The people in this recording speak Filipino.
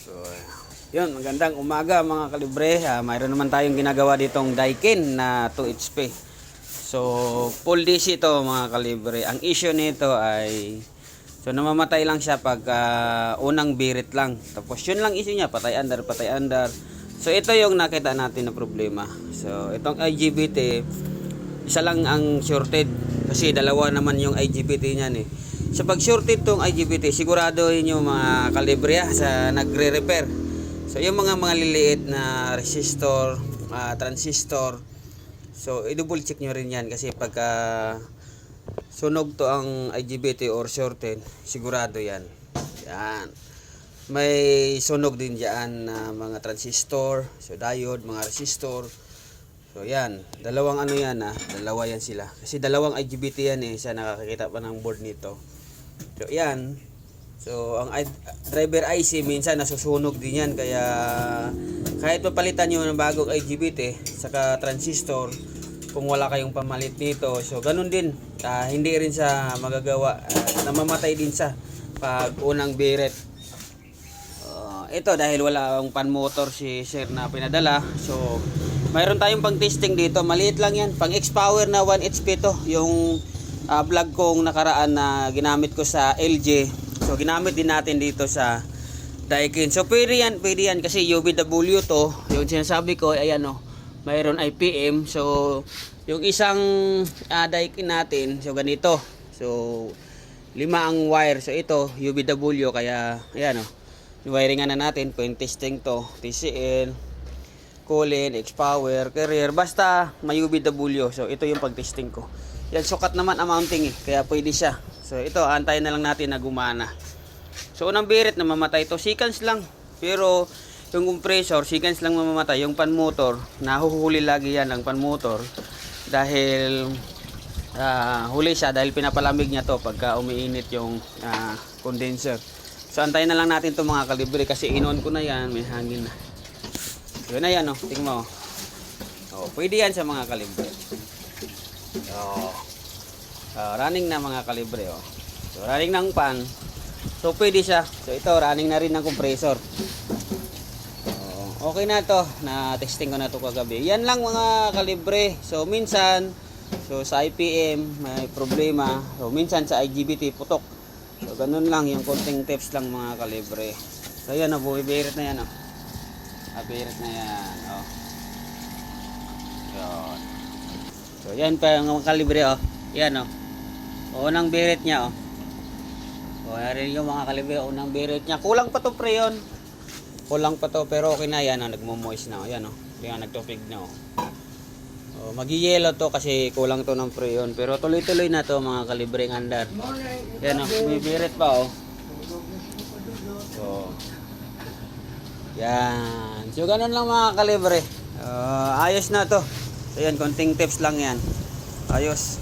So, yun, magandang umaga mga kalibre. Ah, mayroon naman tayong ginagawa ditong Daikin na 2 HP. So, full DC ito mga kalibre. Ang issue nito ay so namamatay lang siya pag ah, unang birit lang. Tapos yun lang issue niya, patay under, patay under. So, ito yung nakita natin na problema. So, itong IGBT, isa lang ang shorted kasi dalawa naman yung IGBT niyan eh. So pag shorted tong IGBT, sigurado yun yung mga kalibre ah, sa nagre-repair. So yung mga mga liliit na resistor, ah, transistor, so i-double check nyo rin yan kasi pagka sunog to ang IGBT or shorted, sigurado yan. Yan. May sunog din dyan na mga transistor, so diode, mga resistor, So yan, dalawang ano yan ah, dalawa yan sila. Kasi dalawang IGBT yan eh, sa nakakakita pa ng board nito. So yan, so ang driver IC minsan nasusunog din yan, kaya kahit papalitan nyo ng bagong IGBT, saka transistor, kung wala kayong pamalit nito, so ganun din, ah, hindi rin sa magagawa, ah, namamatay din sa pag unang biret. Uh, ito dahil wala ang pan motor si sir na pinadala. So mayroon tayong pang testing dito. Maliit lang yan. Pang X-Power na 1 HP to. Yung ah, vlog kong nakaraan na ginamit ko sa LG. So ginamit din natin dito sa Daikin. So pwede yan, pwede yan kasi UVW to. Yung sinasabi ko, ayan o. Mayroon IPM. So yung isang ah, Daikin natin, so ganito. So lima ang wire. So ito, UVW kaya ayan o. Yung wiringan na natin, point testing to, TCL, Colin, X-Power, Carrier, basta may UVW. So ito yung pag-testing ko. Yan, sukat naman ang mounting eh, kaya pwede siya. So ito, antayin na lang natin na gumana. So unang birit na mamatay to, seconds lang. Pero yung compressor, seconds lang mamamatay. Yung pan motor, nahuhuli lagi yan ang pan motor. Dahil ah, huli siya dahil pinapalamig niya to pagka umiinit yung ah, condenser. So antayin na lang natin to mga kalibre kasi inon ko na yan, may hangin na. Yun na yan, oh. Tingnan mo. Oh, pwede yan sa mga kalibre. Oh. Oh, running na mga kalibre, oh. So, running ng pan. So, pwede siya. So, ito, running na rin ng compressor. Oh, okay na to. Na-testing ko na to kagabi. Yan lang mga kalibre. So, minsan, so sa IPM, may problema. So, minsan sa IGBT, putok. So, ganun lang. Yung konting tips lang mga kalibre. So, yan, oh. Bumibirit na yan, oh. Abirit na yan. Oh. Yan. So, yan pa yung mga kalibre, oh. Yan, oh. O, unang birit niya, oh. O, yan yung mga kalibre, unang birit niya. Kulang pa to pre yun. Kulang pa to, pero okay na yan, oh. Nagmo-moist na, oh. Yan, oh. Yan, nagtupig na, oh. Oh, magi-yellow to kasi kulang to ng preyon. Pero tuloy-tuloy na to mga kalibreng andar. Yan, oh. May birit pa, oh. So, yan. So, ganun lang mga kalibre. Ah, ayos na to. So, yan, konting tips lang yan. Ayos.